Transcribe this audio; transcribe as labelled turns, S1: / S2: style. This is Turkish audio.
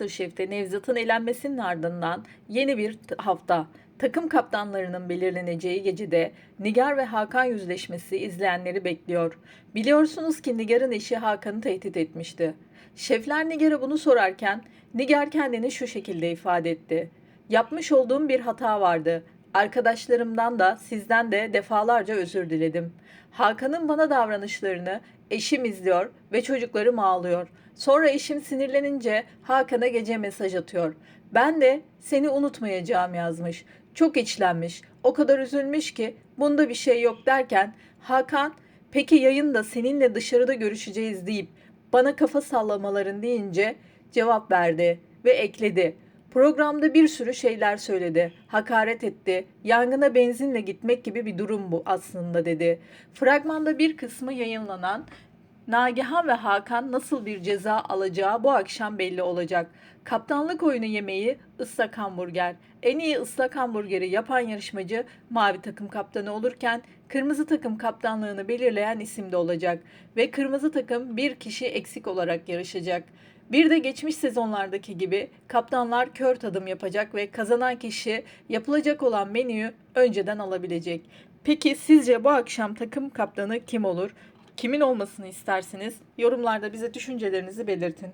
S1: Masterchef'te Nevzat'ın elenmesinin ardından yeni bir hafta. Takım kaptanlarının belirleneceği gecede Nigar ve Hakan yüzleşmesi izleyenleri bekliyor. Biliyorsunuz ki Nigar'ın eşi Hakan'ı tehdit etmişti. Şefler Nigar'a bunu sorarken Nigar kendini şu şekilde ifade etti. Yapmış olduğum bir hata vardı. Arkadaşlarımdan da sizden de defalarca özür diledim. Hakan'ın bana davranışlarını eşim izliyor ve çocuklarım ağlıyor. Sonra eşim sinirlenince Hakan'a gece mesaj atıyor. Ben de seni unutmayacağım yazmış. Çok içlenmiş. O kadar üzülmüş ki bunda bir şey yok derken Hakan peki yayında seninle dışarıda görüşeceğiz deyip bana kafa sallamaların deyince cevap verdi ve ekledi. Programda bir sürü şeyler söyledi. Hakaret etti. Yangına benzinle gitmek gibi bir durum bu aslında dedi. Fragmanda bir kısmı yayınlanan Nagihan ve Hakan nasıl bir ceza alacağı bu akşam belli olacak. Kaptanlık oyunu yemeği ıslak hamburger. En iyi ıslak hamburgeri yapan yarışmacı mavi takım kaptanı olurken kırmızı takım kaptanlığını belirleyen isim de olacak. Ve kırmızı takım bir kişi eksik olarak yarışacak. Bir de geçmiş sezonlardaki gibi kaptanlar kör tadım yapacak ve kazanan kişi yapılacak olan menüyü önceden alabilecek. Peki sizce bu akşam takım kaptanı kim olur? Kimin olmasını istersiniz? Yorumlarda bize düşüncelerinizi belirtin.